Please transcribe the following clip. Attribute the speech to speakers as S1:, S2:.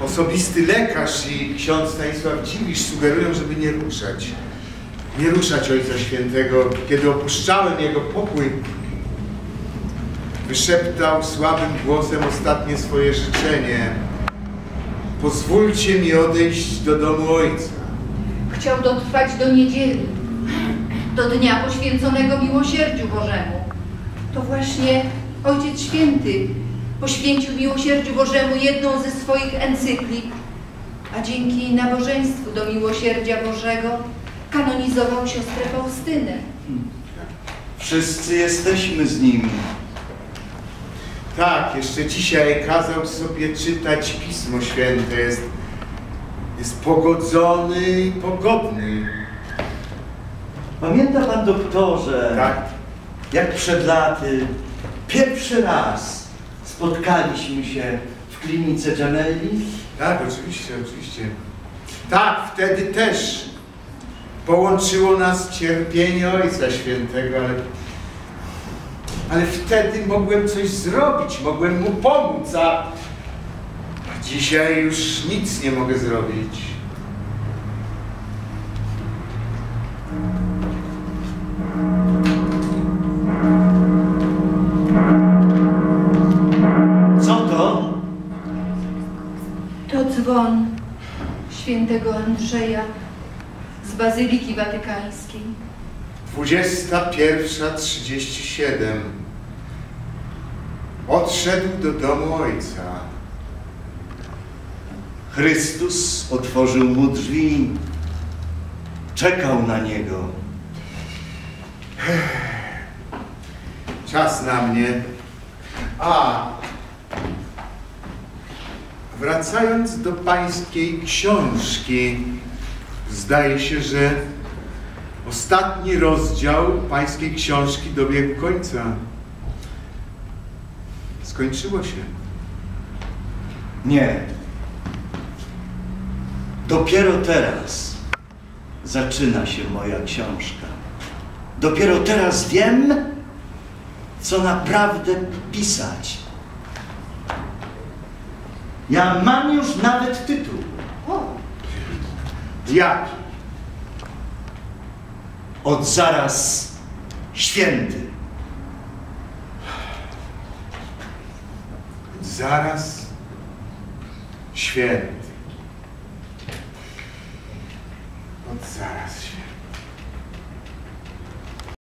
S1: Osobisty lekarz i ksiądz Stanisław Dziwisz sugerują, żeby nie ruszać. Nie ruszać Ojca Świętego. Kiedy opuszczałem jego pokój, wyszeptał słabym głosem ostatnie swoje życzenie. Pozwólcie mi odejść do domu Ojca.
S2: Chciał dotrwać do niedzieli, do dnia poświęconego miłosierdziu Bożemu. To właśnie Ojciec Święty poświęcił miłosierdziu Bożemu jedną ze swoich encyklik, a dzięki nabożeństwu do miłosierdzia Bożego kanonizował siostrę Faustynę.
S3: Wszyscy jesteśmy z nim.
S1: Tak, jeszcze dzisiaj kazał sobie czytać Pismo Święte. Jest, jest pogodzony i pogodny.
S3: Pamięta pan doktorze,
S1: Tak?
S3: jak przed laty pierwszy raz spotkaliśmy się w klinice Gemelli?
S1: Tak, oczywiście, oczywiście. Tak, wtedy też połączyło nas cierpienie Ojca Świętego, ale, ale wtedy mogłem coś zrobić, mogłem mu pomóc, a dzisiaj już nic nie mogę zrobić.
S2: Dzwon świętego Andrzeja z Bazyliki Watykańskiej.
S1: 21.37 Odszedł do domu Ojca.
S3: Chrystus otworzył mu drzwi. Czekał na niego.
S1: Czas na mnie. A wracając do pańskiej książki, zdaje się, że ostatni rozdział pańskiej książki dobiegł końca. Skończyło się.
S3: Nie. Dopiero teraz zaczyna się moja książka. Dopiero teraz wiem, co naprawdę pisać. Ja mam już nawet tytuł.
S1: Jaki?
S3: Od zaraz święty.
S1: Zaraz święty. Od zaraz święty.